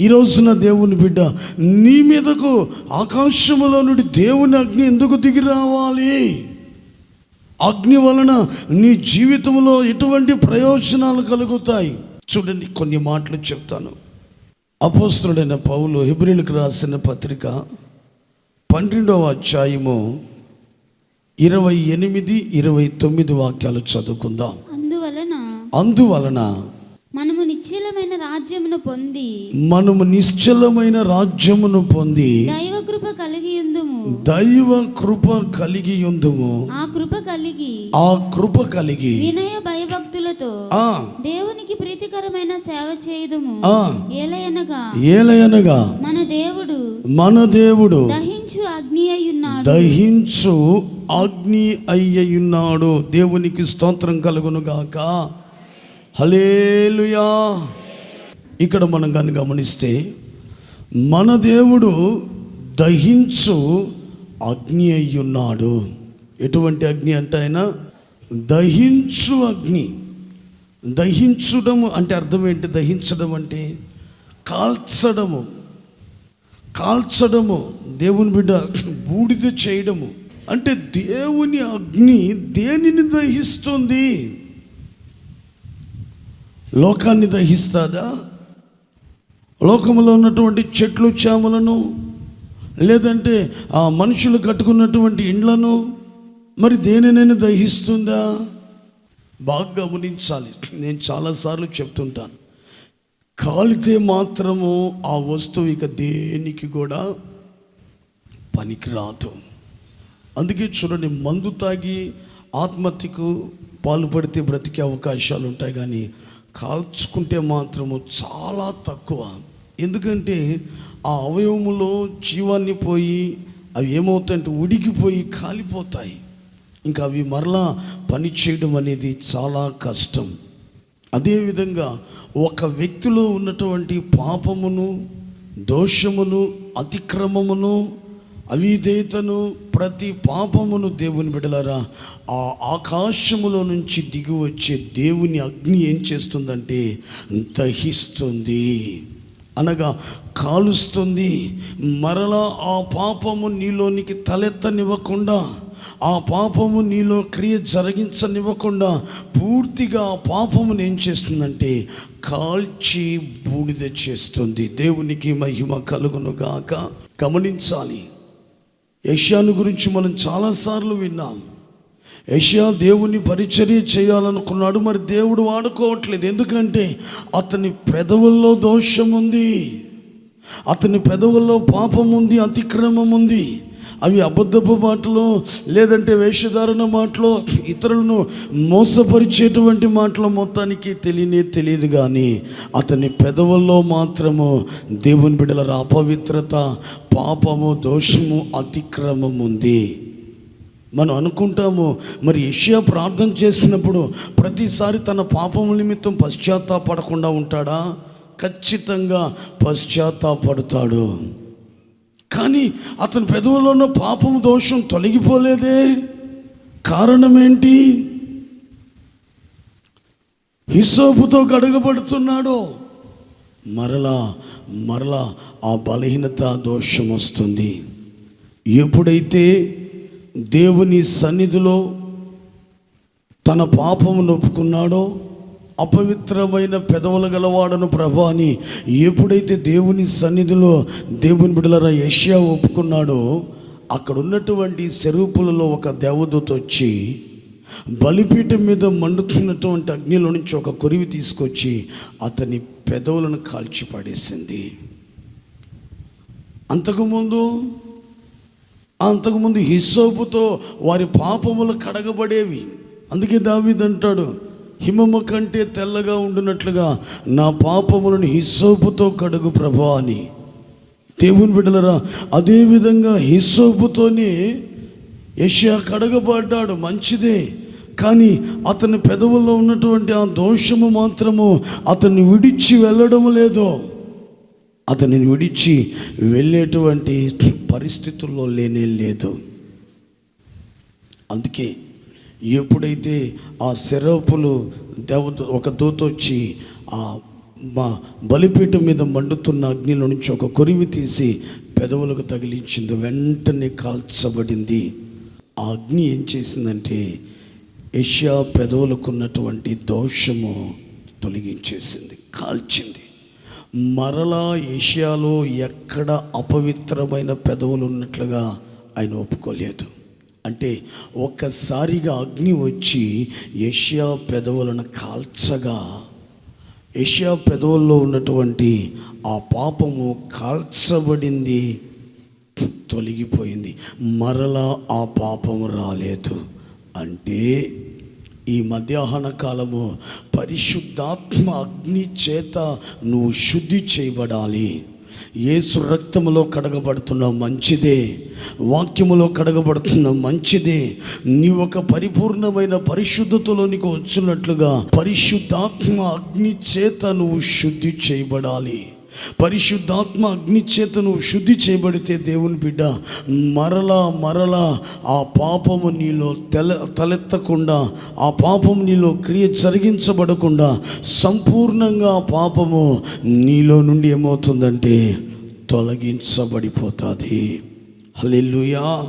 ఈ రోజున దేవుని బిడ్డ నీ మీదకు ఆకాశములో నుండి దేవుని అగ్ని ఎందుకు దిగి రావాలి? అగ్ని వలన నీ జీవితంలో ఎటువంటి ప్రయోజనాలు కలుగుతాయి? చూడండి కొన్ని మాటలు చెప్తాను. అపోస్తుడైన పౌలు హిబ్రిలకు రాసిన పత్రిక పన్నెండవ అధ్యాయము ఇరవై ఎనిమిది ఇరవై తొమ్మిది వాక్యాలు చదువుకుందాం. అందువలన అందువలన మనము నిశ్చలమైన రాజ్యమును పొంది మనము నిశ్చలమైన రాజ్యమును పొంది దైవ కృప కలిగి ఉందుము. దైవ కృప కలిగి ఉందుము. ఆ కృప కలిగి ఆ కృప కలిగి వినయ భయభక్తులతో ఆ దేవునికి ప్రీతికరమైన సేవ చేయుదుము. ఆ ఏలయనగా ఏలయనగా మన దేవుడు మన దేవుడు దహించు అగ్ని అయ్యున్నాడు. దహించు అగ్ని అయ్యున్నాడు. దేవునికి స్తోత్రం కలుగును గాక. హలేలుయా ఇక్కడ మనం కానీ గమనిస్తే మన దేవుడు దహించు అగ్ని అయ్యున్నాడు. ఎటువంటి అగ్ని అంటే ఆయన? దహించు అగ్ని. దహించడము అంటే అర్థం ఏంటి? దహించడం అంటే కాల్చడము. కాల్చడము దేవుని బిడ్డ బూడిద చేయడము. అంటే దేవుని అగ్ని దేనిని దహిస్తుంది? లోకాన్ని దహిస్తుందా? లోకంలో ఉన్నటువంటి చెట్లు చేమలను లేదంటే ఆ మనుషులు కట్టుకున్నటువంటి ఇండ్లను మరి దేనినైనా దహిస్తుందా? బాగా గమనించాలి నేను చాలాసార్లు చెప్తుంటాను. కాలితే మాత్రము ఆ వస్తువు ఇక దేనికి కూడా పనికిరాదు. అందుకే చూడండి మందు తాగి ఆత్మహత్యకు పాల్పడితే బ్రతికే అవకాశాలు ఉంటాయి కానీ కాల్చుకుంటే మాత్రము చాలా తక్కువ. ఎందుకంటే ఆ అవయవములో జీవాన్ని పోయి అవి ఏమవుతాయంటే ఉడికిపోయి కాలిపోతాయి. ఇంకా అవి మరలా పని చేయడం అనేది చాలా కష్టం. అదేవిధంగా ఒక వ్యక్తిలో ఉన్నటువంటి పాపమును దోషమును అతిక్రమమును అవిధేతను ప్రతి పాపమును దేవుని బిడలారా ఆ ఆకాశములో నుంచి దిగి వచ్చే దేవుని అగ్ని ఏం చేస్తుందంటే దహిస్తుంది. అనగా కాలుస్తుంది. మరలా ఆ పాపము నీలోనికి తలెత్తనివ్వకుండా ఆ పాపము నీలో క్రియ జరిగించనివ్వకుండా పూర్తిగా ఆ పాపమును ఏం చేస్తుందంటే కాల్చి బూడిద చేస్తుంది. దేవునికి మహిమ కలుగును గాక. గమనించాలి. యష్యాను గురించి మనం చాలాసార్లు విన్నాం. యష్యా దేవుని పరిచర్య చేయాలనుకున్నాడు మరి దేవుడు వాడుకోవట్లేదు. ఎందుకంటే అతని పెదవుల్లో దోషం ఉంది అతని పెదవుల్లో పాపం ఉంది అతిక్రమం ఉంది అవి అబద్ధపు మాటలు లేదంటే వేషధారణ మాటలు ఇతరులను మోసపరిచేటువంటి మాటలు మొత్తానికి తెలియనే తెలియదు కానీ అతని పెదవుల్లో మాత్రము దేవుని బిడ్డల అపవిత్రత పాపము దోషము అతిక్రమం ఉంది మనం అనుకుంటాము మరి యెషయా ప్రార్థన చేసినప్పుడు ప్రతిసారి తన పాపము నిమిత్తం పశ్చాత్తాపడకుండా ఉంటాడా? ఖచ్చితంగా పశ్చాత్తాపడతాడు. కానీ అతని పెదవుల్లో ఉన్న పాపం దోషం తొలగిపోలేదే. కారణం ఏంటి హిసోపుతో గడగబడుతున్నాడు. మరలా మరలా ఆ బలహీనత దోషం వస్తుంది. ఎప్పుడైతే దేవుని సన్నిధిలో తన పాపం నొప్పుకున్నాడో అపవిత్రమైన పెదవులు గలవాడను ప్రభాని ఎప్పుడైతే దేవుని సన్నిధిలో దేవుని బిడలరా యష్యా ఒప్పుకున్నాడో అక్కడ ఉన్నటువంటి శరూపులలో ఒక దేవదూత వచ్చి బలిపీఠం మీద మండుతున్నటువంటి అగ్నిలో నుంచి ఒక కొరివి తీసుకొచ్చి అతని పెదవులను కాల్చి పడేసింది అంతకుముందు అంతకుముందు హిస్సోపుతో వారి పాపములు కడగబడేవి. అందుకే దావిదంటాడు అంటాడు హిమము కంటే తెల్లగా ఉండునట్లుగా నా పాపములను హిస్సోపుతో కడుగు ప్రభా అని. దేవుని బిడ్డలరా అదేవిధంగా హిస్సోపుతోనే యష్యా కడగబడ్డాడు మంచిదే. కానీ అతని పెదవుల్లో ఉన్నటువంటి ఆ దోషము మాత్రము అతన్ని విడిచి వెళ్ళడం లేదు. అతనిని విడిచి వెళ్ళేటువంటి పరిస్థితుల్లో లేనే లేదు. అందుకే ఎప్పుడైతే ఆ శరపులు దేవత ఒక దూత వచ్చి ఆ మా బలిపీఠం మీద మండుతున్న అగ్నిలో నుంచి ఒక కొరివి తీసి పెదవులకు తగిలించింది. వెంటనే కాల్చబడింది. ఆ అగ్ని ఏం చేసిందంటే ఏషియా పెదవులకు ఉన్నటువంటి దోషము తొలగించేసింది కాల్చింది. మరలా ఏషియాలో ఎక్కడ అపవిత్రమైన పెదవులు ఉన్నట్లుగా ఆయన ఒప్పుకోలేదు. అంటే ఒక్కసారిగా అగ్ని వచ్చి ఏషియా పెదవులను కాల్చగా ఏషియా పెదవుల్లో ఉన్నటువంటి ఆ పాపము కాల్చబడింది తొలగిపోయింది. మరలా ఆ పాపము రాలేదు. అంటే ఈ మధ్యాహ్న కాలము పరిశుద్ధాత్మ అగ్ని చేత నువ్వు శుద్ధి చేయబడాలి. ఏసు రక్తములో కడగబడుతున్న మంచిదే వాక్యములో కడగబడుతున్న మంచిదే. నీ ఒక పరిపూర్ణమైన పరిశుద్ధతలోనికి వచ్చినట్లుగా పరిశుద్ధాత్మ అగ్ని చేత నువ్వు శుద్ధి చేయబడాలి. పరిశుద్ధాత్మ అగ్ని చేత నువ్వు శుద్ధి చేయబడితే దేవుని బిడ్డ మరలా మరలా ఆ పాపము నీలో తెల తలెత్తకుండా ఆ పాపం నీలో క్రియ జరిగించబడకుండా సంపూర్ణంగా ఆ పాపము నీలో నుండి ఏమవుతుందంటే తొలగించబడిపోతుంది. హలెల్లుయా.